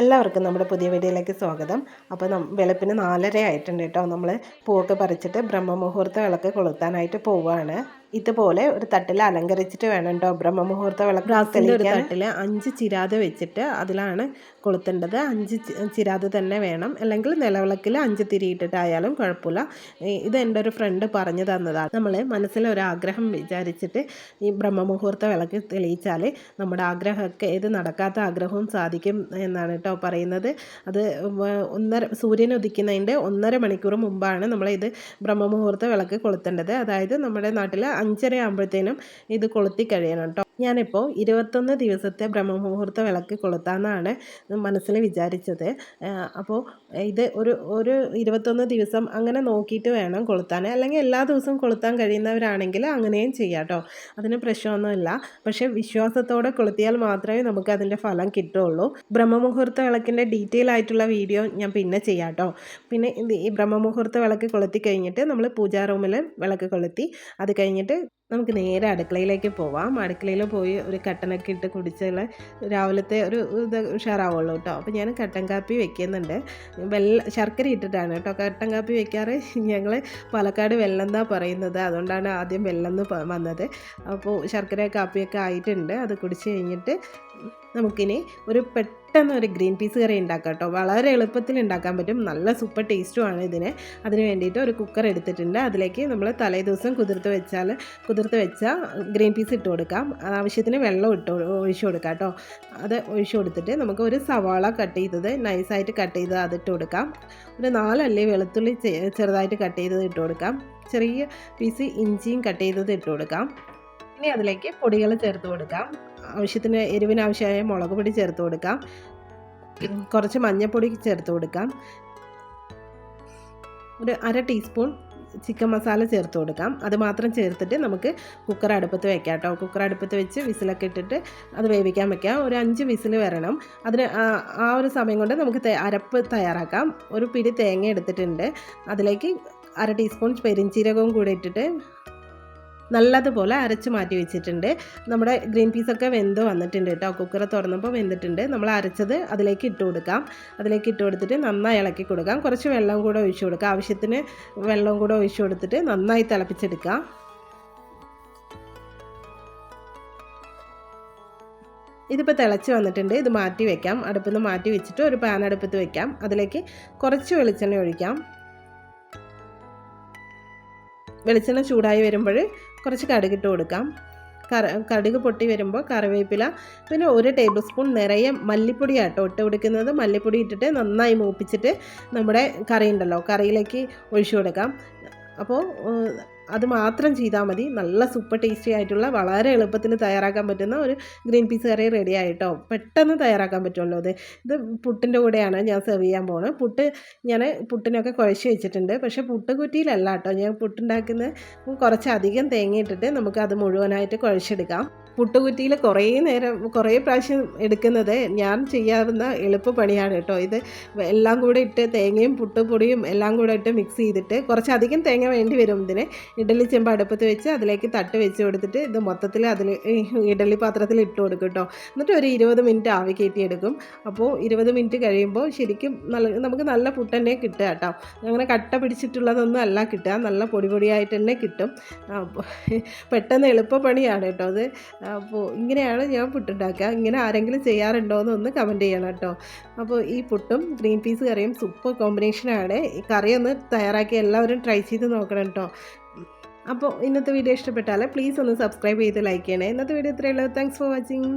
എല്ലാവർക്കും നമ്മുടെ പുതിയ വീഡിയോയിലേക്ക് സ്വാഗതം. അപ്പോൾ വെളുപ്പിന് നാലര ആയിട്ടുണ്ട് കേട്ടോ. നമ്മൾ പൂവൊക്കെ പറിച്ചിട്ട് ബ്രഹ്മമുഹൂർത്ത വിളക്ക് കൊളുത്താനായിട്ട് പോവുകയാണ് ഇതുപോലെ ഒരു തട്ടിൽ അലങ്കരിച്ചിട്ട് വേണം കേട്ടോ ബ്രഹ്മമുഹൂർത്ത വിളക്ക് ഗ്ലാസിന്റെ ഒരു തട്ടിൽ അഞ്ച് ചിരാത വെച്ചിട്ട് അതിലാണ് കൊളുത്തേണ്ടത്. അഞ്ച് ചിരാത തന്നെ വേണം. അല്ലെങ്കിൽ നിലവിളക്കിൽ അഞ്ച് തിരിയിട്ടിട്ടായാലും കുഴപ്പമില്ല. ഇത് എന്റെ ഒരു ഫ്രണ്ട് പറഞ്ഞു തന്നതാണ്. നമ്മൾ മനസ്സിലൊരാഗ്രഹം വിചാരിച്ചിട്ട് ഈ ബ്രഹ്മമുഹൂർത്ത വിളക്ക് തെളിയിച്ചാൽ നമ്മുടെ ആഗ്രഹമൊക്കെ ഏത് നടക്കാത്ത ആഗ്രഹവും സാധിക്കും എന്നാണ് കേട്ടോ പറയുന്നത്. അത് ഒന്നര സൂര്യൻ ഉദിക്കുന്നതിന്റെ ഒന്നര മണിക്കൂർ മുമ്പാണ് നമ്മൾ ഇത് ബ്രഹ്മമുഹൂർത്ത വിളക്ക് കൊളുത്തേണ്ടത്. അതായത് നമ്മുടെ നാട്ടിൽ അഞ്ചര ആകുമ്പോഴത്തേനും ഇത് കൊളുത്തി കഴിയണം കേട്ടോ. ഞാനിപ്പോൾ ഇരുപത്തൊന്ന് ദിവസത്തെ ബ്രഹ്മമുഹൂർത്ത വിളക്ക് കൊളുത്താമെന്നാണ് മനസ്സിൽ വിചാരിച്ചത്. അപ്പോൾ ഇത് ഒരു ഒരു ഇരുപത്തൊന്ന് ദിവസം അങ്ങനെ നോക്കിയിട്ട് വേണം കൊളുത്താൻ. അല്ലെങ്കിൽ എല്ലാ ദിവസവും കൊളുത്താൻ കഴിയുന്നവരാണെങ്കിൽ അങ്ങനെയും ചെയ്യാം കേട്ടോ അതിന് പ്രശ്നമൊന്നുമില്ല. പക്ഷേ വിശ്വാസത്തോടെ കൊളുത്തിയാൽ മാത്രമേ നമുക്ക് അതിന്റെ ഫലം കിട്ടുള്ളൂ ബ്രഹ്മമുഹൂർത്ത വിളക്കിന്റെ ഡീറ്റെയിൽ ആയിട്ടുള്ള വീഡിയോ ഞാൻ പിന്നെ ചെയ്യാം കേട്ടോ പിന്നെ ഈ ബ്രഹ്മമുഹൂർത്ത വിളക്ക് കൊളുത്തി കഴിഞ്ഞിട്ട് നമ്മൾ പൂജാ റൂമിൽ വിളക്ക് കൊളുത്തി. അത് കഴിഞ്ഞിട്ട് നമുക്ക് നേരെ അടുക്കളയിലേക്ക് പോവാം. അടുക്കളയിൽ പോയി ഒരു കട്ടനൊക്കെ ഇട്ട് കുടിച്ചാൽ രാവിലത്തെ ഒരു ഇത് ഉഷാറാവുള്ളൂ കേട്ടോ. അപ്പോൾ ഞാൻ കട്ടൻ കാപ്പി വെക്കുന്നുണ്ട്. വെള്ള ശർക്കര ഇട്ടിട്ടാണ് കേട്ടോ. കട്ടൻ കാപ്പി വെക്കാറ് ഞങ്ങൾ പാലക്കാട് വെള്ളം എന്നാണ് പറയുന്നത്. അതുകൊണ്ടാണ് ആദ്യം വെള്ളം എന്ന് വന്നത്. അപ്പോൾ ശർക്കര കാപ്പിയൊക്കെ ആയിട്ടുണ്ട്. അത് കുടിച്ച് കഴിഞ്ഞിട്ട് നമുക്കിനി ഒരു പെട്ടെന്ന് ഒരു ഗ്രീൻ പീസ് കറി ഉണ്ടാക്കാം കേട്ടോ. വളരെ എളുപ്പത്തിൽ ഉണ്ടാക്കാൻ പറ്റും. നല്ല സൂപ്പർ ടേസ്റ്റുമാണ് ഇതിന്. അതിന് വേണ്ടിയിട്ട് ഒരു കുക്കർ എടുത്തിട്ടുണ്ട്. അതിലേക്ക് നമ്മൾ തലേ ദിവസം കുതിർത്ത് വെച്ചാൽ കുതിർത്ത് വെച്ച ഗ്രീൻ പീസ് ഇട്ട് കൊടുക്കാം. ആവശ്യത്തിന് വെള്ളം ഇട്ട് ഒഴിച്ചു കൊടുക്കാം കേട്ടോ. അത് ഒഴിച്ച് കൊടുത്തിട്ട് നമുക്ക് ഒരു സവാള കട്ട് ചെയ്തത് നൈസായിട്ട് കട്ട് ചെയ്ത് അതിട്ട് കൊടുക്കാം. ഒരു നാലല്ലേ വെളുത്തുള്ളി ചെറുതായിട്ട് കട്ട് ചെയ്തത് ഇട്ട് കൊടുക്കാം. ചെറിയ പീസ് ഇഞ്ചിയും കട്ട് ചെയ്തത് ഇട്ട് കൊടുക്കാം. ഇനി അതിലേക്ക് പൊടികൾ ചേർത്ത് കൊടുക്കാം. ആവശ്യത്തിന് എരിവിന് ആവശ്യമായ മുളക് പൊടി ചേർത്ത് കൊടുക്കാം. കുറച്ച് മഞ്ഞൾപ്പൊടി ചേർത്ത് കൊടുക്കാം. ഒരു അര ടീസ്പൂൺ ചിക്കൻ മസാല ചേർത്ത് കൊടുക്കാം. അത് മാത്രം ചേർത്തിട്ട് നമുക്ക് കുക്കർ അടുപ്പത്ത് വെക്കാം കേട്ടോ കുക്കർ അടുപ്പത്ത് വെച്ച് വിസിലൊക്കെ ഇട്ടിട്ട് അത് വേവിക്കാൻ വെക്കാം. ഒരു അഞ്ച് വിസിൽ വരണം. അതിന് ആ- ഒരു സമയം കൊണ്ട് നമുക്ക് അരപ്പ് തയ്യാറാക്കാം. ഒരു പിടി തേങ്ങ എടുത്തിട്ടുണ്ട്. അതിലേക്ക് അര ടീസ്പൂൺ പെരിഞ്ചീരകവും കൂടി ഇട്ടിട്ട് നല്ലതുപോലെ അരച്ച് മാറ്റി വെച്ചിട്ടുണ്ട്. നമ്മുടെ ഗ്രീൻ പീസൊക്കെ വെന്ത് വന്നിട്ടുണ്ട് കേട്ടോ. കുക്കർ തുറന്നപ്പോൾ വെന്തിട്ടുണ്ട്. നമ്മൾ അരച്ചത് അതിലേക്ക് ഇട്ട് കൊടുക്കാം. അതിലേക്ക് ഇട്ട് കൊടുത്തിട്ട് നന്നായി ഇളക്കി കൊടുക്കാം. കുറച്ച് വെള്ളം കൂടെ ഒഴിച്ചു കൊടുക്കാം. ആവശ്യത്തിന് വെള്ളം കൂടെ ഒഴിച്ചു കൊടുത്തിട്ട് നന്നായി തിളപ്പിച്ചെടുക്കാം. ഇതിപ്പോൾ തിളച്ച് വന്നിട്ടുണ്ട്. ഇത് മാറ്റി വെക്കാം. അടുപ്പിൽ നിന്ന് മാറ്റി വെച്ചിട്ട് ഒരു പാൻ അടുപ്പത്ത് വെക്കാം. അതിലേക്ക് കുറച്ച് വെളിച്ചെണ്ണ ഒഴിക്കാം. വെളിച്ചെണ്ണ ചൂടായി വരുമ്പോൾ കുറച്ച് കടുകിട്ട് കൊടുക്കാം. കറ കടുക് പൊട്ടി വരുമ്പോൾ കറിവേപ്പില പിന്നെ ഒരു ടേബിൾ സ്പൂൺ നിറയെ മല്ലിപ്പൊടി ആട്ടോ ഇട്ട് കൊടുക്കുന്നത്. മല്ലിപ്പൊടി ഇട്ടിട്ട് നന്നായി മൂപ്പിച്ചിട്ട് നമ്മുടെ കറി ഉണ്ടല്ലോ കറിയിലേക്ക് ഒഴിച്ചു കൊടുക്കാം. അപ്പോൾ അത് മാത്രം ചെയ്താൽ മതി. നല്ല സൂപ്പർ ടേസ്റ്റി ആയിട്ടുള്ള വളരെ എളുപ്പത്തിൽ തയ്യാറാക്കാൻ പറ്റുന്ന ഒരു ഗ്രീൻ പീസ് കറി റെഡി ആയിട്ടോ. പെട്ടെന്ന് തയ്യാറാക്കാൻ പറ്റുമല്ലോ അത് ഇത് പുട്ടിന്റെ കൂടെയാണ് ഞാൻ സെർവ് ചെയ്യാൻ പോകുന്നത് പുട്ട് ഞാൻ പുട്ടിനൊക്കെ കുഴച്ച് വെച്ചിട്ടുണ്ട്. പക്ഷേ പുട്ട് കുറ്റിയിലല്ല കേട്ടോ. ഞാൻ പുട്ടുണ്ടാക്കുന്നത് കുറച്ചധികം തേങ്ങയിട്ടിട്ട് നമുക്ക് അത് മുഴുവനായിട്ട് കുഴച്ചെടുക്കാം. പുട്ടുകുറ്റിയിൽ കുറേ നേരം കുറേ പ്രാവശ്യം എടുക്കുന്നത് ഞാൻ ചെയ്യാവുന്ന എളുപ്പ പണിയാണ് കേട്ടോ. ഇത് എല്ലാം കൂടെ ഇട്ട് തേങ്ങയും പുട്ടുപൊടിയും എല്ലാം കൂടെ ഇട്ട് മിക്സ് ചെയ്തിട്ട് കുറച്ചധികം തേങ്ങ വേണ്ടി വരും ഇതിന്. ഇഡലി ചെമ്പ് അടുപ്പത്ത് വെച്ച് അതിലേക്ക് തട്ട് വെച്ച് കൊടുത്തിട്ട് ഇത് മൊത്തത്തിൽ അതിൽ ഇഡലി പാത്രത്തിൽ ഇട്ട് കൊടുക്കും കേട്ടോ. എന്നിട്ട് ഒരു ഇരുപത് മിനിറ്റ് ആവി കയറ്റിയെടുക്കും. അപ്പോൾ ഇരുപത് മിനിറ്റ് കഴിയുമ്പോൾ ശരിക്കും നല്ല നമുക്ക് നല്ല പുട്ട് തന്നെ കിട്ടുക കേട്ടോ. അങ്ങനെ കട്ട പിടിച്ചിട്ടുള്ളതൊന്നും അല്ല കിട്ടുക. നല്ല പൊടി പൊടിയായിട്ട് തന്നെ കിട്ടും. പെട്ടെന്ന് എളുപ്പപ്പണിയാണ് കേട്ടോ അത് അപ്പോൾ ഇങ്ങനെയാണ് ഞാൻ പുട്ടുണ്ടാക്കുക. ഇങ്ങനെ ആരെങ്കിലും ചെയ്യാറുണ്ടോ എന്ന് ഒന്ന് കമന്റ് ചെയ്യണം കേട്ടോ. അപ്പോൾ ഈ പുട്ടും ഗ്രീൻ പീസ് കറിയും സൂപ്പർ കോമ്പിനേഷനാണ് ഈ കറി ഒന്ന് തയ്യാറാക്കി എല്ലാവരും ട്രൈ ചെയ്ത് നോക്കണം കേട്ടോ. അപ്പോൾ ഇന്നത്തെ വീഡിയോ ഇഷ്ടപ്പെട്ടാൽ പ്ലീസ് ഒന്ന് സബ്സ്ക്രൈബ് ചെയ്ത് ലൈക്ക് ചെയ്യണേ. ഇന്നത്തെ വീഡിയോ ഇത്രയേ ഉള്ളൂ. Thanks for watching